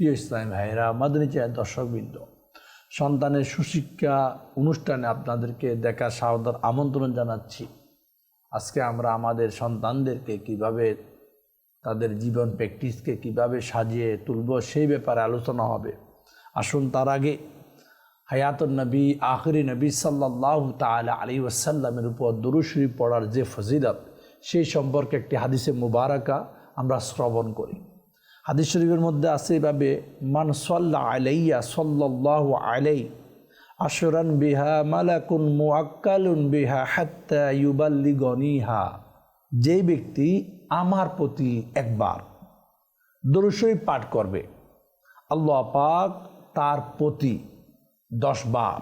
প্রিয় ইসলাম ভাইরা মাদনী চায় দর্শকবৃন্দ, সন্তানের সুশিক্ষা অনুষ্ঠানে আপনাদেরকে দেখা সাবধান আমন্ত্রণ জানাচ্ছি। আজকে আমরা আমাদের সন্তানদেরকে কীভাবে তাদের জীবন প্র্যাকটিসকে কীভাবে সাজিয়ে তুলব সেই ব্যাপারে আলোচনা হবে। আসুন তার আগে হায়াতুল নবী, আখরি নবী সাল্লাহ তালা আলী ওয়াসাল্লামের উপর দুরুশরী পড়ার যে ফজিলত, সেই সম্পর্কে একটি হাদিসে মুবারকা আমরা শ্রবণ করি। হাদিস শরীফের মধ্যে আছে এভাবে, মান সল্লা আলাইয়া সল্লাহ আলাই আশরান বিহা মালাকুন মুআক্কালুন বিহা হাত্তা ইউবাল্লি গনিহা যে ব্যক্তি আমার প্রতি একবার দরুশরী পাঠ করবে, আল্লাহ পাক তার প্রতি দশ বার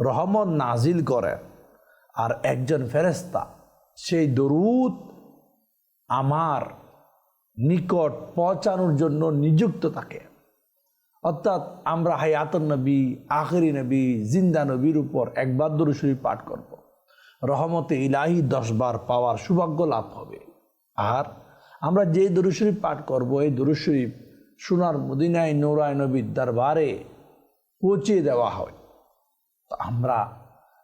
রহমত নাজিল করেন আর একজন ফেরেস্তা সেই দরুদ আমার নিকট পৌঁছানোর জন্য নিযুক্ত থাকে। অর্থাৎ আমরা হায়াতন নবী, আখরি নবী, জিন্দা নবীর উপর একবার দরুশরী পাঠ করব। রহমতে ইলাহি দশবার পাওয়ার সৌভাগ্য লাভ হবে। আর আমরা যে দরুশরী পাঠ করব, এই দরুশরী সোনার মদিনায় নৌরায় নবীর দরবারে পৌঁছে দেওয়া হয়। তো আমরা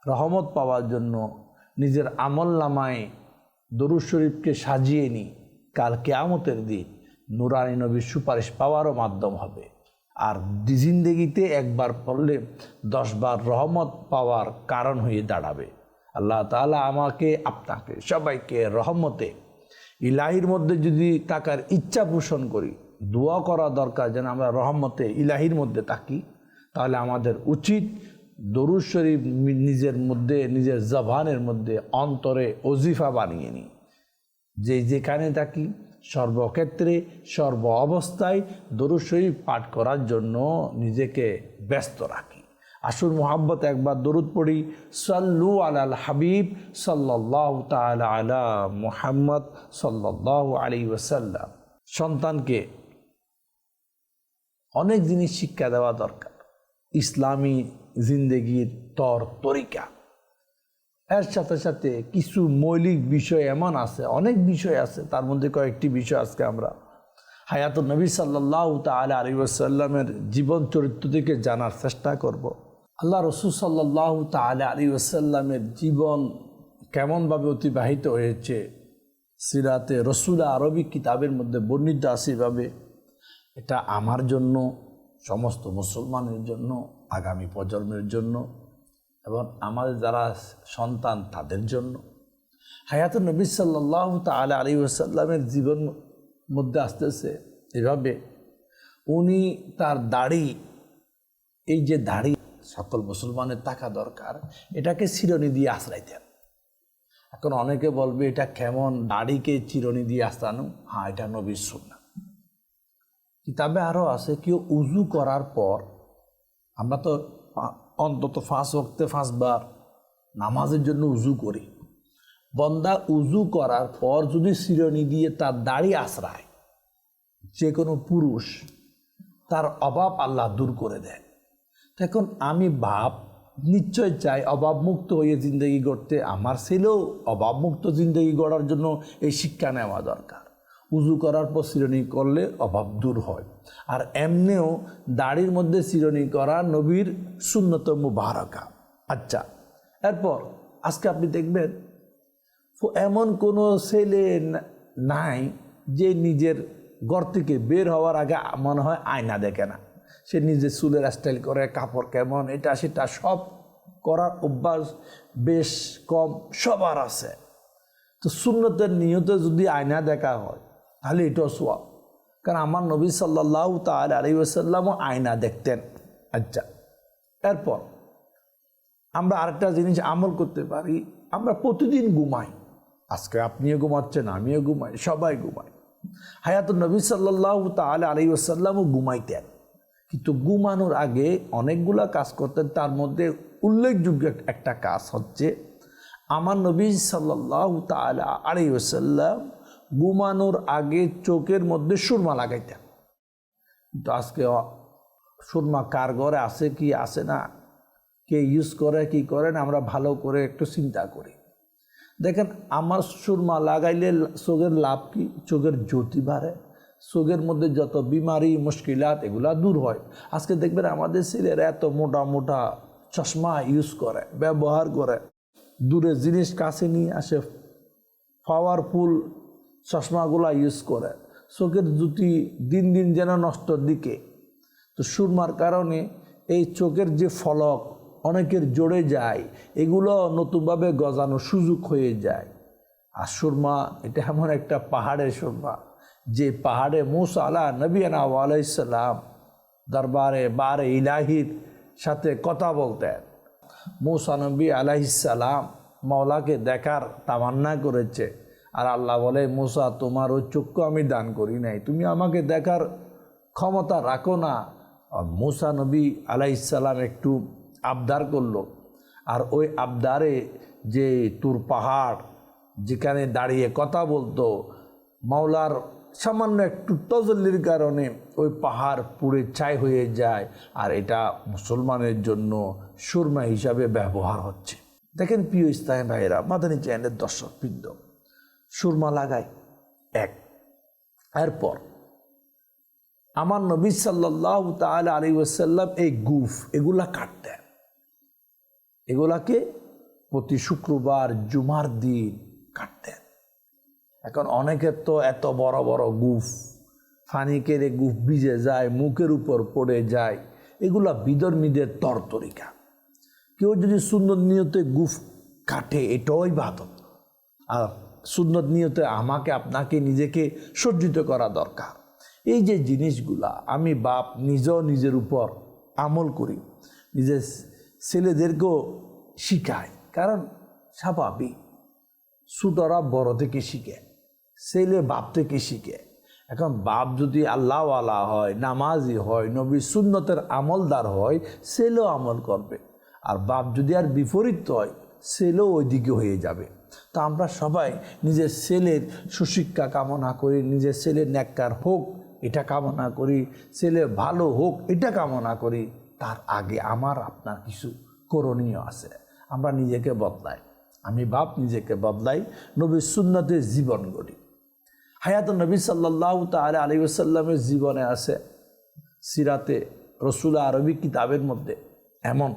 রহমত পাওয়ার জন্য নিজের আমল নামায় দরুদ শরীফকে সাজিয়ে নিই। কাল কেয়ামতের দিন নুরানি নবীর সুপারিশ পাওয়ারও মাধ্যম হবে। আর জিন্দেগিতে একবার পড়লে দশবার রহমত পাওয়ার কারণ হয়ে দাঁড়াবে। আল্লাহ তালা আমাকে, আপনাকে সবাইকে রহমতে ইলাহির মধ্যে যদি তাকার ইচ্ছা পোষণ করি, দোয়া করা দরকার যেন আমরা রহমতে ইলাহির মধ্যে থাকি, তাহলে আমাদের উচিত দরুদ শরীফ নিজের মধ্যে, নিজের জবানের মধ্যে অন্তরে অজিফা বানিয়ে নিই। যে যেখানে থাকি সর্বক্ষেত্রে, সর্ব অবস্থায় দরুদ শরীফ পাঠ করার জন্য নিজেকে ব্যস্ত রাখি। আসুন মোহাম্মত একবার দরুদ পড়ি, সাল্লু আলাল হাবিব সাল্লাহ তালা আলা মুহাম্মদ সাল্লাহ আলী ওসাল্লাম সন্তানকে অনেক জিনিস শিক্ষা দেওয়া দরকার। ইসলামী জিন্দেগির তর তরিকা। এর সাথে সাথে কিছু মৌলিক বিষয় এমন আছে, অনেক বিষয় আছে, তার মধ্যে কয়েকটি বিষয় আজকে আমরা হায়াত নবী সাল্লাহ তালা আলী আসাল্লামের জীবন চরিত্র থেকে জানার চেষ্টা করব। আল্লাহ রসুল সাল্লাহ তালা আলী আসাল্লামের জীবন কেমনভাবে অতিবাহিত হয়েছে, সিরাতে রসুলা আরবি কিতাবের মধ্যে বর্ণিত আছে এভাবে, এটা আমার জন্য, সমস্ত মুসলমানের জন্য, আগামী প্রজন্মের জন্য এবং আমাদের যারা সন্তান তাদের জন্য। হায়াত নবী সাল্লাহ তালা আলী আসাল্লামের জীবন মধ্যে আসতেছে এভাবে উনি তার দাড়ি, এই যে দাড়ি সকল মুসলমানের থাকা দরকার, এটাকে চিরনি দিয়ে আশ্রাইতেন। এখন অনেকে বলবে, এটা কেমন দাড়িকে চিরনি দিয়ে আশ্রানো? হ্যাঁ এটা নবীর সুন্না কিতাবে আরও আছে কেউ উজু করার পর আমরা তো অন্তত ফাঁস ওক্তে ফাঁসবার নামাজের জন্য উজু করি। বন্দা উজু করার পর যদি শিরনি দিয়ে তার দাড়ি আশ্রায় যে কোনো পুরুষ তার অভাব আল্লাহ দূর করে দেয়। এখন আমি ভাব নিশ্চয় চাই অভাবমুক্ত হয়ে জিন্দগি গড়তে। আমার ছেলেও অভাবমুক্ত জিন্দগি গড়ার জন্য এই শিক্ষা নেওয়া দরকার। উজু করার পর চিরনি করলে অভাব দূর হয়। আর এমনিও দাড়ির মধ্যে চিরনি করা নবীর শূন্যতম মুবারকা। আচ্ছা এরপর আজকে আপনি দেখবেন, এমন কোনো ছেলে নাই যে নিজের ঘর থেকে বের হওয়ার আগে মনে হয় আয়না দেখে না। সে নিজে চুলের স্টাইল করে, কাপড় কেমন, এটা সেটা সব করার অভ্যাস বেশ কম, সবার আছে। তো শূন্যতের নিয়ত যদি আয়না দেখা হয় তাহলে এটাও সোয়াব। কারণ আমার নবী সাল্লাহ তাল আলী আসাল্লামও আয়না দেখতেন। আচ্ছা এরপর আমরা আরেকটা জিনিস আমল করতে পারি। আমরা প্রতিদিন ঘুমাই। আজকে আপনিও ঘুমাচ্ছেন, আমিও ঘুমাই, সবাই ঘুমাই হায়াত নবী সাল্লাহ তাল আলী ঘুমাইতেন। কিন্তু ঘুমানোর আগে অনেকগুলা কাজ করতেন, তার মধ্যে উল্লেখযোগ্য একটা কাজ হচ্ছে, আমার নবী সাল্লাহ তালা আলী ওসাল্লাম ঘুমানোর আগে চোখের মধ্যে সুরমা লাগাইতেন। কিন্তু আজকে সুরমা কার ঘরে আছে, কি আছে না, কে ইউজ করে, কি করেন আমরা ভালো করে একটু চিন্তা করি। দেখেন, আমার সুরমা লাগাইলে চোখের লাভ কি? চোখের জ্যোতি বাড়ে। চোখের মধ্যে যত বিমারি, মুশকিলাত এগুলা দূর হয়। আজকে দেখবেন আমাদের ছেলেরা এত মোটা মোটা চশমা ইউজ করে, ব্যবহার করে। দূরে জিনিস কাছে নিয়ে আসে, পাওয়ারফুল চশমাগুলা ইউজ করে। চোখের জুতি দিন দিন যেন নষ্টর দিকে। তো সুরমার কারণে এই চোখের যে ফলক অনেকের জড়ে যায়, এগুলো নতুনভাবে গজানো সুযোগ হয়ে যায়। আর সুরমা, এটা এমন একটা পাহাড়ের সুরমা, যে পাহাড়ে মুসা আলা নবীনা আলাইসাল্লাম দরবারে বারে ইলাহির সাথে কথা বলতেন। মুসা নবী আলাইসাল্লাম মাওলাকে দেখার তামান্না করেছে। আর আল্লাহ বলে, মুসা, তোমার ওই চক্ষু আমি দান করি নাই। তুমি আমাকে দেখার ক্ষমতা রাখো না। মুসা নবী আলাইসাল্লাম একটু আবদার করল। আর ওই আবদারে যে তুর পাহাড় যেখানে দাঁড়িয়ে কথা বলতো, মাওলার সামান্য একটু তজল্লির কারণে ওই পাহাড় পুড়ে ছাই হয়ে যায়। আর এটা মুসলমানের জন্য সুরমা হিসাবে ব্যবহার হচ্ছে। দেখেন প্রিয় ইস্তায় ভাইয়েরা, মাদানী চ্যানেলের দর্শকবৃন্দ সুরমা লাগায়। এক। এরপর, আমার নবী সাল্লাহ তাল আলী ওসাল্লাম এই গুফ, এগুলা কাটতেন এগুলাকে প্রতি শুক্রবার, জুমার দিন কাটতেন এখন অনেকের তো এত বড় বড় গুফ ফানি কেড়ে গুফ ভিজে যায়, মুখের উপর পড়ে যায়, এগুলা বিধর্মীদের তরতরিকা। কেউ যদি সুন্দর নিয়তে গুফ কাটে, এটাও ইবাদত। আর সুন্নত নিয়তে আমাকে, আপনাকে, নিজেকে সজ্জিত করা দরকার। এই যে জিনিসগুলা আমি বাপ নিজেও নিজের উপর আমল করি, নিজের ছেলেদেরকেও শিখাই, কারণ স্বাভাবিক ছোটরা বড় থেকে শিখে, ছেলে বাপ থেকে শিখে। এখন বাপ যদি আল্লাহওয়ালা হয়, নামাজি হয়, নবী সুন্নতের আমলদার হয়, ছেলেও আমল করবে। আর বাপ যদি আর বিপরীত হয় ছেলেও ওই দিকে হয়ে যাবে। তো আমরা সবাই নিজের ছেলের সুশিক্ষা কামনা করি, নিজের ছেলের ন্যাক্কার হোক, এটা কামনা করি ছেলে ভালো হোক, এটা কামনা করি। তার আগে আমার, আপনার কিছু করণীয় আছে। আমরা নিজেকে বদলাই। আমি বাপ, নিজেকে বদলাই। নবী সুন্নতে জীবন গড়ি। হায়াত নবী সাল্লাহ তাল আলী আসাল্লামের জীবনে আছে সিরাতে রসুল আরবি কিতাবের মধ্যে। এমন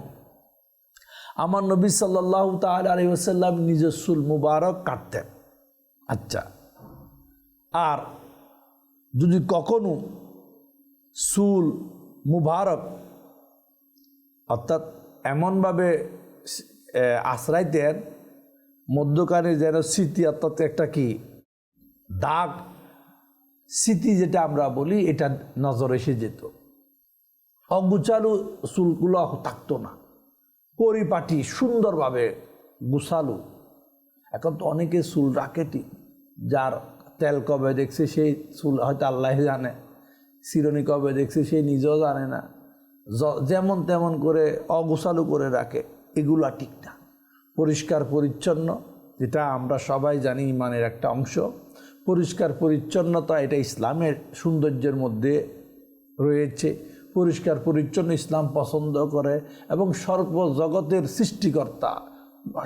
আমার নবী সাল্লাহ তাল আলী আসাল্লাম নিজের সুল মুবারক কাটতেন। আচ্ছা। আর যদি কখনো সুল মুবারক অর্থাৎ এমনভাবে আশ্রাইতেন, মধ্যখানে যেন স্মৃতি অর্থাৎ একটা কি? দাগ স্মৃতি যেটা আমরা বলি, এটা নজর এসে যেত। অগুচালু চুলগুলো থাকতো না। পরিপাটি, সুন্দরভাবে গুছালু। এখন তো অনেকে চুল রাখেটি যার তেল কবে দেখছে সেই চুল হয়তো আল্লাহ জানে। চিরনি কবে দেখছে সেই নিজেও জানে না। যেমন তেমন করে অগোছালু করে রাখে, এগুলা ঠিক না। পরিষ্কার পরিচ্ছন্ন, যেটা আমরা সবাই জানি ইমানের একটা অংশ। পরিষ্কার পরিচ্ছন্নতা এটা ইসলামের সৌন্দর্যের মধ্যে রয়েছে। পরিষ্কার, পরিচ্ছন্ন ইসলাম পছন্দ করে এবং সর্ব জগতের সৃষ্টিকর্তা,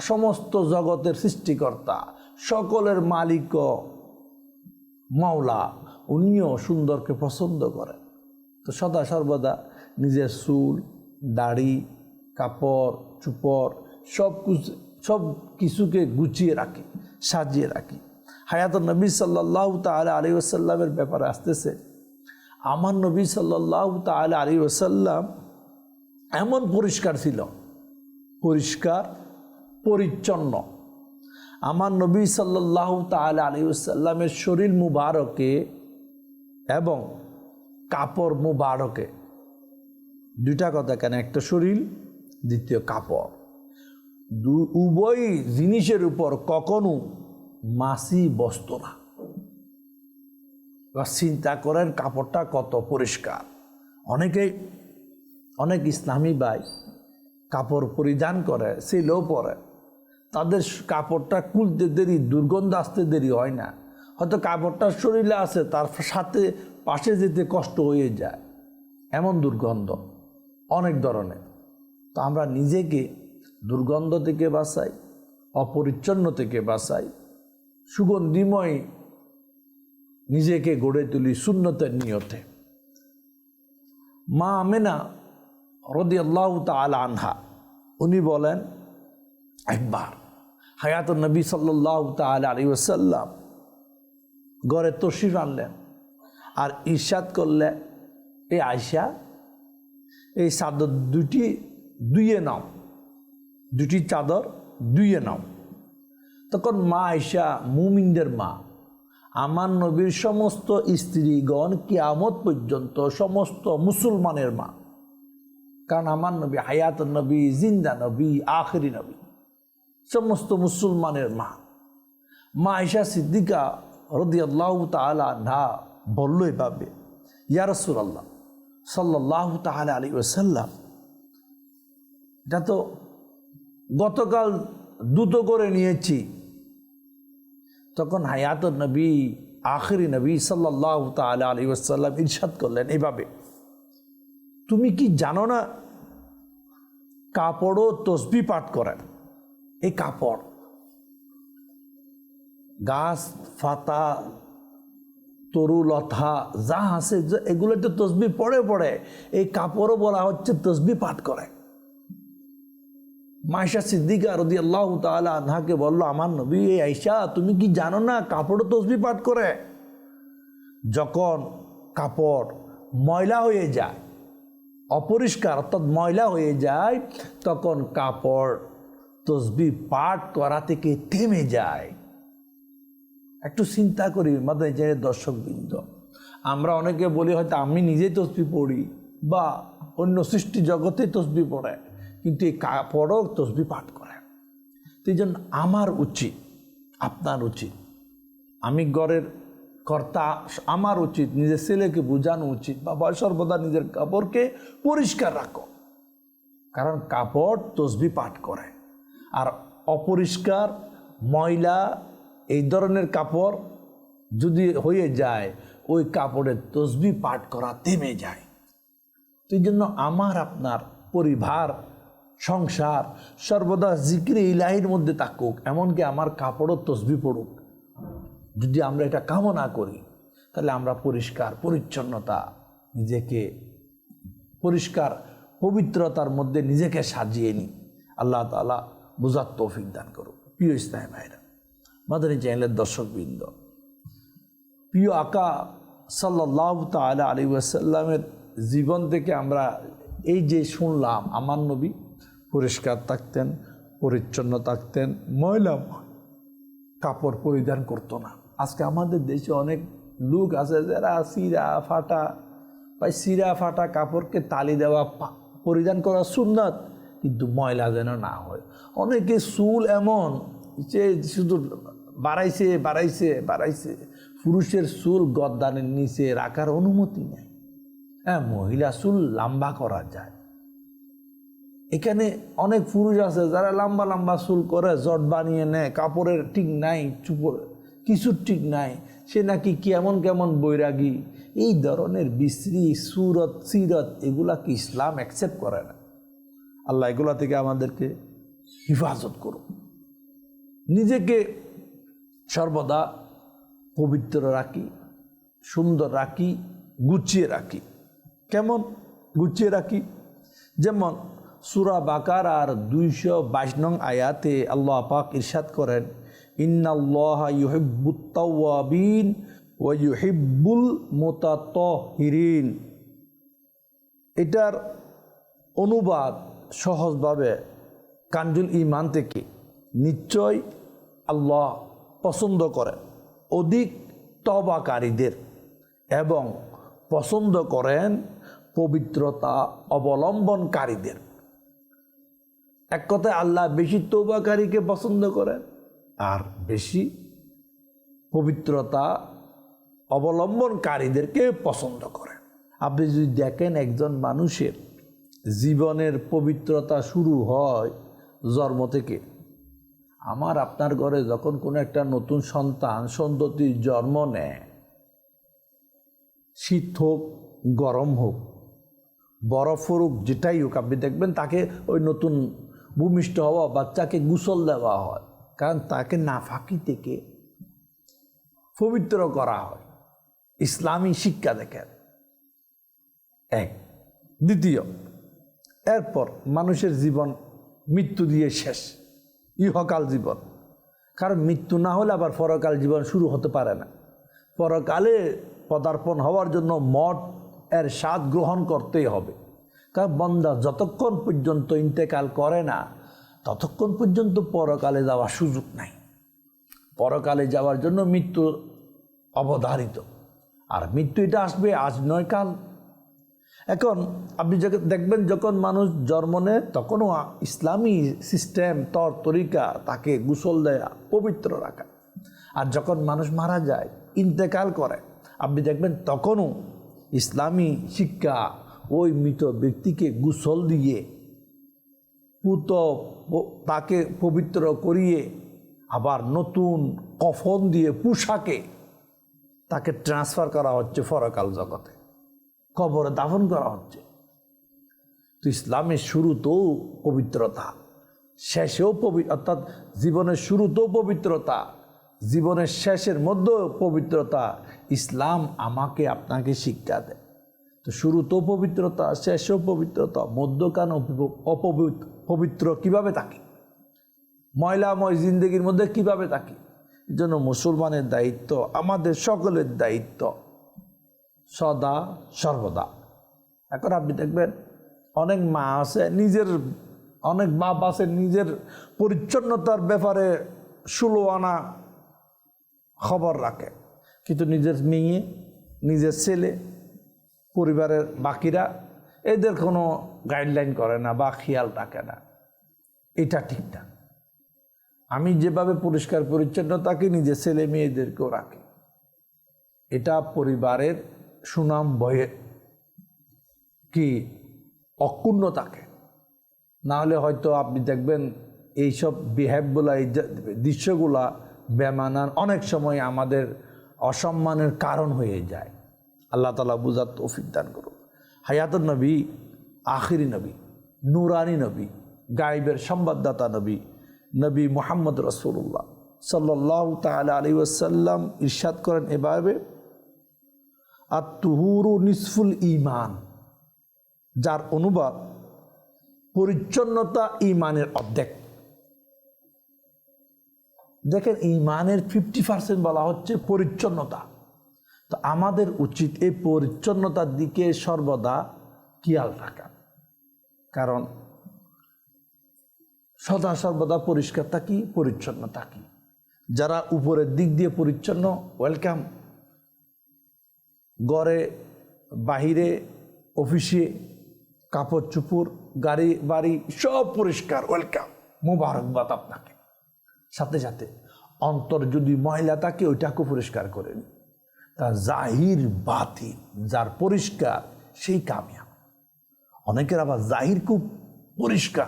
সমস্ত জগতের সৃষ্টিকর্তা, সকলের মালিক মাওলা, উনিও সুন্দরকে পছন্দ করেন। তো সদা সর্বদা নিজের চুল, দাড়ি, কাপড়, চুপড়, সব কিছু সব কিছুকে গুছিয়ে রাখি, সাজিয়ে রাখি। হায়াত নবী সাল্লাহ তাহলে আলী ওসাল্লামের ব্যাপারে আসতেছে আমার নবী সাল্লাহ তাহলে আলী ওসাল্লাম এমন পরিষ্কার ছিল। পরিষ্কার, পরিচ্ছন্ন। আমার নবী সাল্লাহ তাহলে আলী ওসাল্লামের শরীর মুবারকে এবং কাপড় মুবারকে। দুইটা কথা কেন? একটা শরীর, দ্বিতীয় কাপড়। দু, উভয় জিনিসের উপর কখনো মাসি বসত না। এবার চিন্তা করেন কাপড়টা কত পরিষ্কার। অনেকেই, অনেক ইসলামী ভাই কাপড় পরিধান করে, সেলেও পরে। তাদের কাপড়টা খুলতে দেরি, দুর্গন্ধ আসতে দেরি হয় না। হয়তো কাপড়টা শরীরে আছে, তার সাথে পাশে যেতে কষ্ট হয়ে যায়। এমন দুর্গন্ধ অনেক ধরনের। তো আমরা নিজেকে দুর্গন্ধ থেকে বাঁচাই, অপরিচ্ছন্ন থেকে বাঁচাই। সুগন্ধিময় নিজেকে গড়ে তুলি শূন্যতের নিয়তে। মা আমেনা রদি আল্লাহ তাল আনহা, উনি বলেন, একবার হায়াত নবী সাল্লাহ তাল আলী ওসাল্লাম ঘরে তশিফ আনলেন আর ঈর্ষাদ করলে এই আয়সা এই চাদর দুটি দুইয়ে নাও দুটি চাদর দুইয়ে নাও। তখন মা আয়সা মুমিনদের মা আমার নবীর সমস্ত স্ত্রীগণ কিয়ামত পর্যন্ত সমস্ত মুসলমানের মা। কারণ আমার নবী হায়াত নবী, জিন্দা নবী, আখরি নবী, সমস্ত মুসলমানের মা। মা আয়সা সিদ্দিকা রদি আল্লাহ তালা না বলল এভাবে ইয়ারসুল আল্লাহ সাল্লাহ তাহলে আলী ওসাল্লাম এটা তো গতকাল দ্রুত করে নিয়েছি তখন হায়াত নবী, আখরি নবী সাল্লাহ তাল আলী ওসাল্লাম ইরশাদ করলেন এইভাবে। তুমি কি জানো না কাপড়ও তসবি পাঠ করেন? এই কাপড়। গাছ ফাতা তরুলতা যা আছে এগুলো তো তসবি পড়ে পড়ে, এই কাপড়ও বলা হচ্ছে তসবি পাঠ করে মাইশা সিদ্দিকা রদি আল্লাহ তালা আনহাকে বলল, আমার নবী এই আইসা তুমি কি জানো না কাপড়ও তসবি পাঠ করে? যখন কাপড় ময়লা হয়ে যায়, অপরিষ্কার অর্থাৎ ময়লা হয়ে যায়, তখন কাপড় তসবি পাঠ করা থেকে থেমে যায়। একটু চিন্তা করি মাদায় যে দর্শকবৃন্দ, আমরা অনেকে বলি হয়তো আমি নিজেই তসবি পড়ি বা অন্য সৃষ্টি জগতে তসবি পড়ে। কিন্তু এই কাপড়ও তসবি পাঠ করে তো এই জন্য আমার উচিত, আপনার উচিত, আমি গড়ের কর্তা, আমার উচিত, নিজের ছেলেকে বোঝানো উচিত বা সর্বদা নিজের কাপড়কে পরিষ্কার রাখো। কারণ কাপড় তসবি পাঠ করে। আর অপরিষ্কার, ময়লা, এই ধরনের কাপড় যদি হয়ে যায়, ওই কাপড়ের তসবি পাঠ করা থেমে যায়। তো জন্য আমার, আপনার পরিবার সংসার, সর্বদা জিক্রি ইলাহির মধ্যে থাকুক এমনকি আমার কাপড়ও তসবি পড়ুক। যদি আমরা এটা কামনা করি, তাহলে আমরা পরিষ্কার, পরিচ্ছন্নতা, নিজেকে পরিষ্কার, পবিত্রতার মধ্যে নিজেকে সাজিয়ে নিই। আল্লাহ তালা বুঝার তৌফিক দান করুক। প্রিয় ইসলাম ভাইরা, মাদানী চ্যানেলের দর্শকবৃন্দ, প্রিয় আকা সাল্লাহ তালা আলী ওয়াসাল্লামের জীবন থেকে আমরা এই যে শুনলাম, আমার নবী পরিষ্কার থাকতেন, পরিচ্ছন্ন থাকতেন, ময়লা কাপড় পরিধান করতো না। আজকে আমাদের দেশে অনেক লোক আছে যারা সিরা, ফাটা বা সিরা, ফাটা কাপড়কে তালি দেওয়া পরিধান করা সুন্নত, কিন্তু ময়লা যেন না হয়। অনেকে চুল এমন, যে শুধু বাড়াইছে বাড়াইছে বাড়াইছে, পুরুষের চুল গদ্দানের নিচে রাখার অনুমতি নেই। হ্যাঁ মহিলা চুল লম্বা করা যায়। এখানে অনেক পুরুষ আছে যারা লম্বা লম্বা চুল করে, জট বানিয়ে নেয়, কাপড়ের ঠিক নাই, চুপড়, কিছুর ঠিক নাই। সে নাকি কেমন কেমন বৈরাগী। এই ধরনের বিশ্রী, সুরত, সিরত, এগুলা কি ইসলাম অ্যাকসেপ্ট করে না? আল্লাহ এগুলা থেকে আমাদেরকে হিফাজত করুন নিজেকে সর্বদা পবিত্র রাখি, সুন্দর রাখি, গুছিয়ে রাখি। কেমন? গুছিয়ে রাখি। যেমন সুরা বাকার আর দুইশো বাইশ নং আয়াতে আল্লাহ পাক ইরশাদ করেন, ইন্নাল্লাহ ইউহিব্বুত্তাওয়াবিন ওয়া মুতাতহিরিন। এটার অনুবাদ সহজভাবে কাঞ্জুল ইমান থেকে নিশ্চয় আল্লাহ পছন্দ করেন অধিক তবাকারীদের এবং পছন্দ করেন পবিত্রতা অবলম্বনকারীদের। এক কথায় আল্লাহ বেশি তৌবাকারীকে পছন্দ করেন আর বেশি পবিত্রতা অবলম্বনকারীদেরকে পছন্দ করেন। আপনি যদি দেখেন একজন মানুষের জীবনের পবিত্রতা শুরু হয় জন্ম থেকে, আমার আপনার ঘরে যখন কোনো একটা নতুন সন্তান, সন্ততি জন্ম নেয়, শীত হোক, গরম হোক, বরফ হোক যেটাই হোক, আপনি দেখবেন তাকে ওই নতুন ভূমিষ্ঠ হওয়া বাচ্চাকে গুসল দেওয়া হয়। কারণ তাকে নাফাকি থেকে পবিত্র করা হয়। ইসলামী শিক্ষা দেখেন। এক। দ্বিতীয়, এরপর মানুষের জীবন মৃত্যু দিয়ে শেষ। ইহকাল জীবন। কারণ মৃত্যু না হলে আবার পরকাল জীবন শুরু হতে পারে না। পরকালে পদার্পণ হওয়ার জন্য মঠ এর স্বাদ গ্রহণ করতেই হবে। কারণ বন্দা যতক্ষণ পর্যন্ত ইন্তেকাল করে না, ততক্ষণ পর্যন্ত পরকালে যাওয়ার সুযোগ নাই। পরকালে যাওয়ার জন্য মৃত্যু অবধারিত। আর মৃত্যু এটা আসবে আজ নয় কাল। এখন আপনি দেখবেন যখন মানুষ জন্ম নেয়, তখনও ইসলামী সিস্টেম, তর, তরিকা তাকে গুসল দেয়া, পবিত্র রাখা। আর যখন মানুষ মারা যায়, ইন্তেকাল করে, আপনি দেখবেন তখনও ইসলামী শিক্ষা ওই মৃত ব্যক্তিকে গুসল দিয়ে, পুত তাকে পবিত্র করিয়ে আবার নতুন কফন দিয়ে পোশাকে তাকে ট্রান্সফার করা হচ্ছে ফরকাল জগতে। কবরে দাফন করা হচ্ছে। তো ইসলামের শুরুতেও পবিত্রতা, শেষেও পবি, অর্থাৎ জীবনের শুরুতেও পবিত্রতা, জীবনের শেষের মধ্যেও পবিত্রতা, ইসলাম আমাকে আপনাকে শিক্ষা দেয়। তো শুরুতেও পবিত্রতা, শেষেও পবিত্রতা, মধ্যকান অপবিত্র পবিত্র কীভাবে থাকি ময়লাময় জিন্দগির মধ্যে কীভাবে থাকি এই জন্য মুসলমানের দায়িত্ব, আমাদের সকলের দায়িত্ব সদা সর্বদা। এখন আপনি দেখবেন অনেক মা আছে, নিজের অনেক বাপ আছে, নিজের পরিচ্ছন্নতার ব্যাপারে ষোলো আনা খবর রাখে। কিন্তু নিজের মেয়ে, নিজের ছেলে পরিবারের বাকিরা এদের কোনো গাইডলাইন করে না বা খেয়াল রাখে না। এটা ঠিক না। আমি যেভাবে পরিষ্কার পরিচ্ছন্ন থাকি নিজের ছেলে মেয়েদেরকেও রাখি। এটা পরিবারের সুনাম বয়ে কি অক্ষুণ্ণ থাকে। না হলে হয়তো আপনি দেখবেন এইসব বিহেভগুলা এই দৃশ্যগুলা বেমানান অনেক সময় আমাদের অসম্মানের কারণ হয়ে যায়। আল্লাহ তালা বুঝার তৌফিক দান করুন হায়াতুল নবী, আখিরি নবী, নুরানি নবী গাইবের সংবাদদাতা নবী নবী মোহাম্মদ রসুল্লাহ সাল্লাহ তালা আলী ওসাল্লাম ইরশাদ করেন এভাবে তুহুরু নিসফুল ইমান যার অনুবাদ পরিচ্ছন্নতা ইমানের অর্ধেক। দেখেন ইমানের ফিফটি পার্সেন্ট বলা হচ্ছে পরিচ্ছন্নতা। তো আমাদের উচিত এই পরিচ্ছন্নতার দিকে সর্বদা খেয়াল রাখা কারণ সদা সর্বদা পরিষ্কার থাকি পরিচ্ছন্ন থাকি যারা উপরের দিক দিয়ে পরিচ্ছন্ন ওয়েলকাম গড়ে, বাহিরে অফিসে কাপড়, চুপুর, গাড়ি, বাড়ি, সব পরিষ্কার ওয়েলকাম মুবারকবাদ আপনাকে। সাথে সাথে অন্তর যদি মহিলা থাকে, ওইটাকেও পরিষ্কার করেন তা জাহির বাতি যার পরিষ্কার সেই কামিয়াব। অনেকের আবার জাহির খুব পরিষ্কার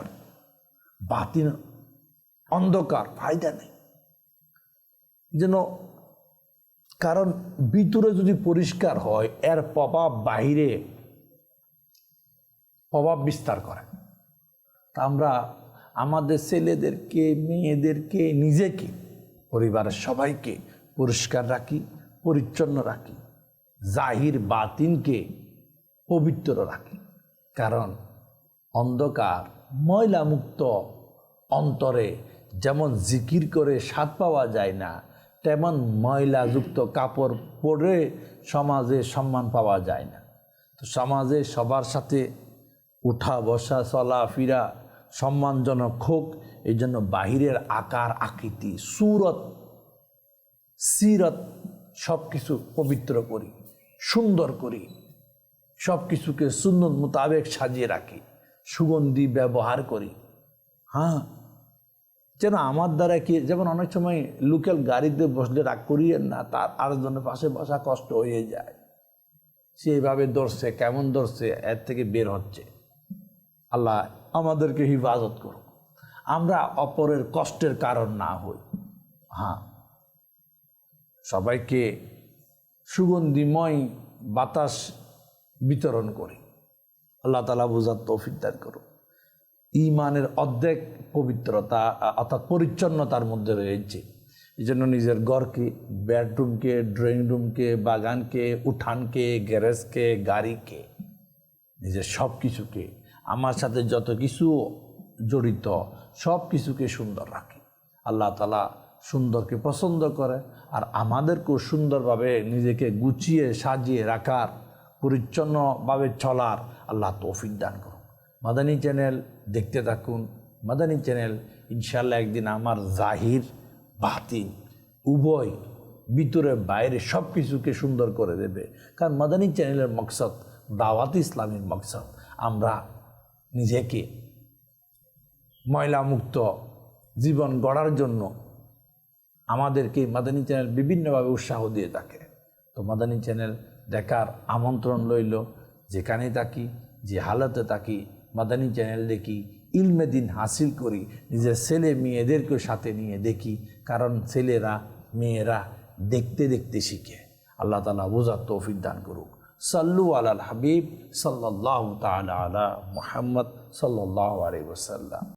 বাতিন অন্ধকার, ফায়দা নেই। যেন কারণ ভিতরে যদি পরিষ্কার হয়, এর প্রভাব বাহিরে প্রভাব বিস্তার করে। তা আমরা আমাদের ছেলেদেরকে, মেয়েদেরকে, নিজেকে, পরিবারের সবাইকে পরিষ্কার রাখি। পরিচ্ছন্ন রাখি, জাহির বাতিনকে পবিত্র রাখি। কারণ অন্ধকার, ময়লামুক্ত অন্তরে যেমন জিকির করে স্বাদ পাওয়া যায় না, তেমন ময়লাযুক্ত কাপড় পরে সমাজে সম্মান পাওয়া যায় না। তো সমাজে সবার সাথে উঠা বসা, চলা ফিরা, সম্মানজনক হোক, এই জন্য বাহিরের আকার, আকৃতি, সুরত, সিরত সব কিছু পবিত্র করি, সুন্দর করি সব কিছুকে সুন্দর মোতাবেক সাজিয়ে রাখি, সুগন্ধি ব্যবহার করি। হ্যাঁ যেন আমার দ্বারা কি, যেমন অনেক সময় লোকাল গাড়িতে বসলে রাগ করিয়েন না, তার আরেকজনের পাশে বসা কষ্ট হয়ে যায়। সে এইভাবে দৌড়ছে, কেমন দৌড়ছে, এর থেকে বের হচ্ছে। আল্লাহ আমাদেরকে হিফাজত করুক। আমরা অপরের কষ্টের কারণ না হই। হ্যাঁ। সবাইকে সুগন্ধিময় বাতাস বিতরণ করি। আল্লাহ তালা বোঝার তৌফিক দান করুক ইমানের অর্ধেক পবিত্রতা, অর্থাৎ পরিচ্ছন্নতার মধ্যে রয়েছে। এই জন্য নিজের ঘরকে, বেডরুমকে, ড্রয়িং রুমকে, বাগানকে, উঠানকে, গ্যারেজকে, গাড়িকে, নিজের সব কিছুকে আমার সাথে যত কিছু জড়িত সব কিছুকে সুন্দর রাখি। আল্লাহ তালা সুন্দরকে পছন্দ করে আর আমাদেরকেও সুন্দরভাবে নিজেকে গুছিয়ে সাজিয়ে রাখার, পরিচ্ছন্নভাবে চলার আল্লাহ তৌফিক দান করুন। মাদানী চ্যানেল দেখতে থাকুন। মাদানী চ্যানেল ইনশাল্লাহ একদিন আমার জাহির বাতিন উভয়, ভিতরে বাইরে সব কিছুকে সুন্দর করে দেবে। কারণ মাদানী চ্যানেলের মকসদ দাওয়াত ইসলামের মকসদ। আমরা নিজেকে ময়লামুক্ত জীবন গড়ার জন্য আমাদেরকে মাদানী চ্যানেল বিভিন্নভাবে উৎসাহ দিয়ে থাকে। তো মাদানী চ্যানেল দেখার আমন্ত্রণ লইল যেখানে থাকি, যে হালতে থাকি, মাদানী চ্যানেল দেখি, ইলমে দিন হাসিল করি, নিজের ছেলে মেয়েদেরকেও সাথে নিয়ে দেখি, কারণ ছেলেরা, মেয়েরা দেখতে দেখতে শিখে। আল্লাহ তালা বোঝার তৌফিক দান করুক। সাল্লু আলাল হাবিব সাল্লাহ তালা আলা মোহাম্মদ সাল্লাহ আলাই ওসাল্লাম